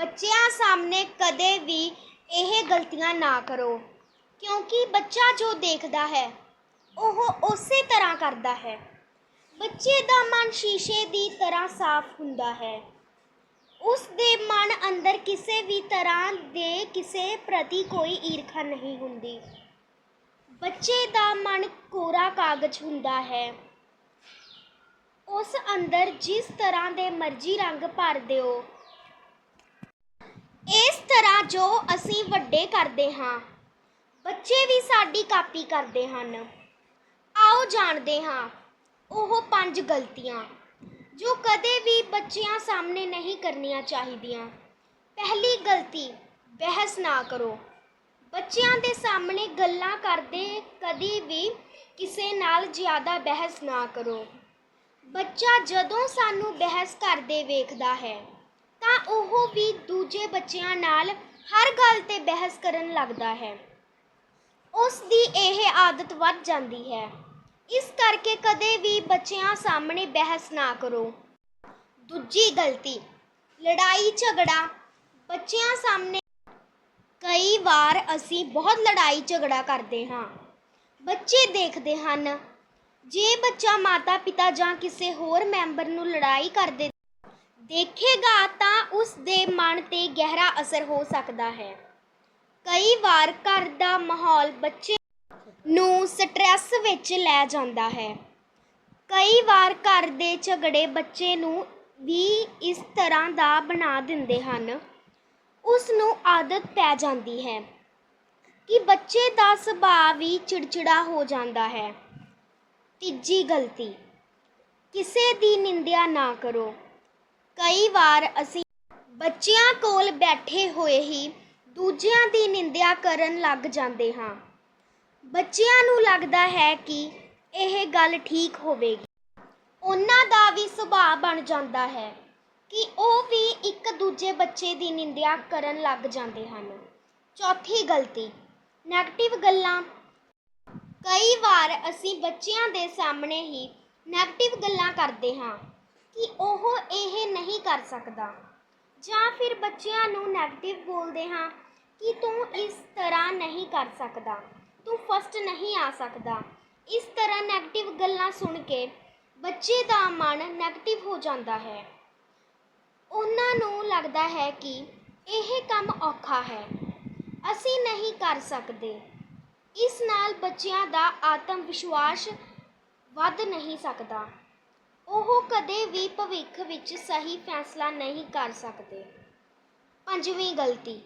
ਬੱਚਿਆਂ ਸਾਹਮਣੇ ਕਦੇ ਵੀ ਇਹ ਗਲਤੀਆਂ ਨਾ ਕਰੋ, ਕਿਉਂਕਿ ਬੱਚਾ ਜੋ ਦੇਖਦਾ ਹੈ, ਉਹ ਉਸੇ ਤਰ੍ਹਾਂ ਕਰਦਾ ਹੈ। ਬੱਚੇ ਦਾ ਮਨ ਸ਼ੀਸ਼ੇ ਦੀ ਤਰ੍ਹਾਂ ਸਾਫ਼ ਹੁੰਦਾ ਹੈ। ਉਸ ਦੇ ਮਨ ਅੰਦਰ ਕਿਸੇ ਵੀ ਤਰ੍ਹਾਂ ਦੇ ਕਿਸੇ ਪ੍ਰਤੀ ਕੋਈ ਈਰਖਾ ਨਹੀਂ ਹੁੰਦੀ। ਬੱਚੇ ਦਾ ਮਨ ਕੋਰਾ ਕਾਗਜ਼ ਹੁੰਦਾ ਹੈ। ਉਸ ਅੰਦਰ ਜਿਸ ਤਰ੍ਹਾਂ ਦੇ ਮਰਜ਼ੀ ਰੰਗ ਭਰ ਦਿਓ ਤਰ੍ਹਾਂ ਜੋ ਅਸੀਂ ਵੱਡੇ ਕਰਦੇ ਹਾਂ, ਬੱਚੇ ਵੀ ਸਾਡੀ ਕਾਪੀ ਕਰਦੇ ਹਨ। ਆਓ ਜਾਣਦੇ ਹਾਂ, ਉਹ ਪੰਜ ਗਲਤੀਆਂ ਜੋ ਕਦੇ ਵੀ ਬੱਚਿਆਂ ਸਾਹਮਣੇ ਨਹੀਂ ਕਰਨੀਆਂ ਚਾਹੀਦੀਆਂ। ਪਹਿਲੀ ਗਲਤੀ, ਬਹਿਸ ਨਾ ਕਰੋ। ਬੱਚਿਆਂ ਦੇ ਸਾਹਮਣੇ ਗੱਲਾਂ ਕਰਦੇ ਕਦੀ ਵੀ ਕਿਸੇ ਨਾਲ ਜ਼ਿਆਦਾ ਬਹਿਸ ਨਾ ਕਰੋ। ਬੱਚਾ ਜਦੋਂ ਸਾਨੂੰ ਬਹਿਸ ਕਰਦੇ ਵੇਖਦਾ ਹੈ ਤਾਂ ਉਹ ਵੀ ਦੂਜੇ ਬੱਚਿਆਂ ਨਾਲ ਹਰ ਗੱਲ ਤੇ ਬਹਿਸ ਕਰਨ ਲੱਗਦਾ ਹੈ। ਉਸ ਦੀ ਇਹ ਆਦਤ ਵੱਧ ਜਾਂਦੀ ਹੈ। ਇਸ ਕਰਕੇ ਕਦੇ ਵੀ ਬੱਚਿਆਂ ਸਾਹਮਣੇ ਬਹਿਸ ਨਾ ਕਰੋ। ਦੂਜੀ ਗਲਤੀ, ਲੜਾਈ ਝਗੜਾ। ਬੱਚਿਆਂ ਸਾਹਮਣੇ ਕਈ ਵਾਰ ਅਸੀਂ ਬਹੁਤ ਲੜਾਈ ਝਗੜਾ ਕਰਦੇ ਹਾਂ। ਬੱਚੇ ਦੇਖਦੇ ਹਨ, ਜੇ ਬੱਚਾ ਮਾਤਾ ਪਿਤਾ ਜਾਂ ਕਿਸੇ ਹੋਰ ਮੈਂਬਰ ਨੂੰ ਲੜਾਈ ਕਰਦੇ ਦੇਖੇਗਾ ਤਾਂ ਉਸ ਦੇ ਮਨ ਤੇ ਗਹਿਰਾ ਅਸਰ ਹੋ ਸਕਦਾ ਹੈ। ਕਈ ਵਾਰ ਘਰ ਦਾ ਮਾਹੌਲ ਬੱਚੇ ਨੂੰ ਸਟ੍ਰੈਸ ਵਿੱਚ ਲੈ ਜਾਂਦਾ ਹੈ। ਕਈ ਵਾਰ ਘਰ ਦੇ ਝਗੜੇ ਬੱਚੇ ਨੂੰ ਵੀ ਇਸ ਤਰ੍ਹਾਂ ਦਾ ਬਣਾ ਦਿੰਦੇ ਹਨ। ਉਸ ਨੂੰ ਆਦਤ ਪੈ ਜਾਂਦੀ ਹੈ ਕਿ ਬੱਚੇ ਦਾ ਸੁਭਾਅ ਵੀ ਚਿੜਚਿੜਾ ਹੋ ਜਾਂਦਾ ਹੈ। ਤੀਜੀ ਗਲਤੀ, ਕਿਸੇ ਦੀ ਨਿੰਦਿਆ ਨਾ ਕਰੋ। ਕਈ ਵਾਰ ਅਸੀਂ ਬੱਚਿਆਂ ਕੋਲ ਬੈਠੇ ਹੋਏ ਹੀ ਦੂਜਿਆਂ ਦੀ ਨਿੰਦਿਆ ਕਰਨ ਲੱਗ ਜਾਂਦੇ ਹਾਂ। ਬੱਚਿਆਂ ਨੂੰ ਲੱਗਦਾ ਹੈ ਕਿ ਇਹ ਗੱਲ ਠੀਕ ਹੋਵੇਗੀ। ਉਹਨਾਂ ਦਾ ਵੀ ਸੁਭਾਅ ਬਣ ਜਾਂਦਾ ਹੈ ਕਿ ਉਹ ਵੀ ਇੱਕ ਦੂਜੇ ਬੱਚੇ ਦੀ ਨਿੰਦਿਆ ਕਰਨ ਲੱਗ ਜਾਂਦੇ ਹਨ। ਚੌਥੀ ਗਲਤੀ ਨੈਗੇਟਿਵ ਗੱਲਾਂ। ਕਈ ਵਾਰ ਅਸੀਂ ਬੱਚਿਆਂ ਦੇ ਸਾਹਮਣੇ ਹੀ ਨੈਗੇਟਿਵ ਗੱਲਾਂ ਕਰਦੇ ਹਾਂ। ਕਿ ਉਹ ਇਹ ਨਹੀਂ ਕਰ ਸਕਦਾ। ਜਾਂ ਫਿਰ ਬੱਚਿਆਂ ਨੂੰ ਨੈਗੇਟਿਵ ਬੋਲਦੇ ਹਾਂ ਕਿ ਤੂੰ ਇਸ ਤਰ੍ਹਾਂ ਨਹੀਂ ਕਰ ਸਕਦਾ। ਤੂੰ ਫਸਟ ਨਹੀਂ ਆ ਸਕਦਾ। ਇਸ ਤਰ੍ਹਾਂ ਨੈਗੇਟਿਵ ਗੱਲਾਂ ਸੁਣ ਕੇ ਬੱਚੇ ਦਾ ਮਨ ਨੈਗੇਟਿਵ ਹੋ ਜਾਂਦਾ ਹੈ। ਉਹਨਾਂ ਨੂੰ ਲੱਗਦਾ ਹੈ ਕਿ ਇਹ ਕੰਮ ਔਖਾ ਹੈ। ਅਸੀਂ ਨਹੀਂ ਕਰ ਸਕਦੇ। ਇਸ ਨਾਲ ਬੱਚਿਆਂ ਦਾ ਆਤਮ ਵਿਸ਼ਵਾਸ ਵੱਧ ਨਹੀਂ ਸਕਦਾ। ਉਹ ਕਦੇ ਵੀ ਭਵਿੱਖ ਵਿੱਚ ਸਹੀ ਫੈਸਲਾ ਨਹੀਂ ਕਰ ਸਕਦੇ। ਪੰਜਵੀਂ ਗਲਤੀ।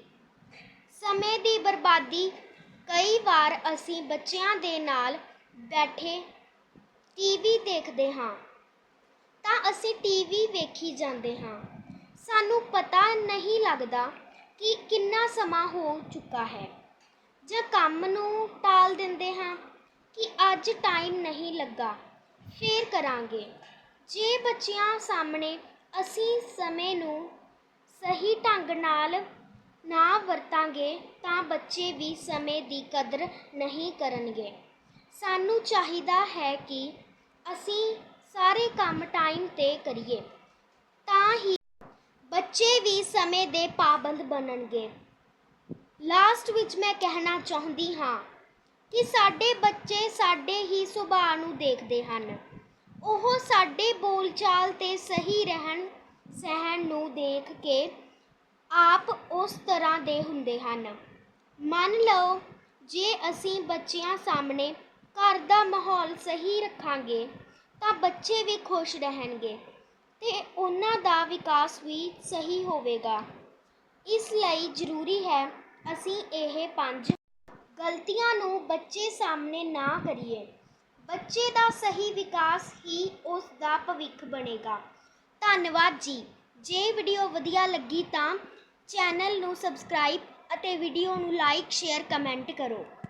ਸਮੇਂ ਦੀ ਬਰਬਾਦੀ। ਕਈ ਵਾਰ ਅਸੀਂ ਬੱਚਿਆਂ ਦੇ ਨਾਲ ਬੈਠੇ ਟੀਵੀ ਦੇਖਦੇ ਹਾਂ। ਤਾਂ ਅਸੀਂ ਟੀਵੀ ਵੇਖੀ ਜਾਂਦੇ ਹਾਂ। ਸਾਨੂੰ ਪਤਾ ਨਹੀਂ ਲੱਗਦਾ ਕਿ ਕਿੰਨਾ ਸਮਾਂ ਹੋ ਚੁੱਕਾ ਹੈ। ਜਾਂ ਕੰਮ ਨੂੰ ਟਾਲ ਦਿੰਦੇ ਹਾਂ ਕਿ ਅੱਜ ਟਾਈਮ ਨਹੀਂ ਲੱਗਾ। ਫੇਰ ਕਰਾਂਗੇ। ਜੇ ਬੱਚਿਆਂ ਸਾਹਮਣੇ ਅਸੀਂ ਸਮੇਂ ਨੂੰ ਸਹੀ ਢੰਗ ਨਾਲ ਨਾ ਵਰਤਾਂਗੇ, ਤਾਂ ਬੱਚੇ ਵੀ ਸਮੇਂ ਦੀ ਕਦਰ ਨਹੀਂ ਕਰਨਗੇ। ਸਾਨੂੰ ਚਾਹੀਦਾ ਹੈ ਕਿ ਅਸੀਂ ਸਾਰੇ ਕੰਮ ਟਾਈਮ ਤੇ ਕਰੀਏ, ਤਾਂ ਹੀ ਬੱਚੇ ਵੀ ਸਮੇਂ ਦੇ ਪਾਬੰਦ ਬਣਨਗੇ। ਲਾਸਟ ਵਿੱਚ ਮੈਂ ਕਹਿਣਾ ਚਾਹੁੰਦੀ ਹਾਂ ਕਿ ਸਾਡੇ ਬੱਚੇ ਸਾਡੇ ਹੀ ਸੁਭਾਅ ਨੂੰ ਦੇਖਦੇ ਹਨ। ਉਹ ਸਾਡੇ ਬੋਲਚਾਲ ਤੇ ਸਹੀ ਰਹਿਣ, ਸਹਿਣ ਨੂੰ ਦੇਖ ਕੇ ਆਪ ਉਸ ਤਰ੍ਹਾਂ ਦੇ ਹੁੰਦੇ ਹਨ। ਮੰਨ ਲਓ, ਜੇ ਅਸੀਂ ਬੱਚਿਆਂ ਸਾਹਮਣੇ ਘਰ ਦਾ ਮਾਹੌਲ ਸਹੀ ਰੱਖਾਂਗੇ, ਤਾਂ ਬੱਚੇ ਵੀ ਖੁਸ਼ ਰਹਿਣਗੇ ਤੇ ਉਹਨਾਂ ਦਾ ਵਿਕਾਸ ਵੀ ਸਹੀ ਹੋਵੇਗਾ। ਇਸ ਲਈ ਜ਼ਰੂਰੀ ਹੈ ਅਸੀਂ ਇਹ ਪੰਜ ਗਲਤੀਆਂ ਨੂੰ ਬੱਚੇ ਸਾਹਮਣੇ ਨਾ ਕਰੀਏ। ਬੱਚੇ ਦਾ ਸਹੀ ਵਿਕਾਸ ਹੀ ਉਸ ਦਾ ਭਵਿੱਖ ਬਣੇਗਾ। ਧੰਨਵਾਦ ਜੀ। ਜੇ ਵੀਡੀਓ ਵਧੀਆ ਲੱਗੀ ਤਾਂ ਚੈਨਲ ਨੂੰ ਸਬਸਕ੍ਰਾਈਬ ਅਤੇ ਵੀਡੀਓ ਨੂੰ ਲਾਈਕ, ਸ਼ੇਅਰ, ਕਮੈਂਟ ਕਰੋ।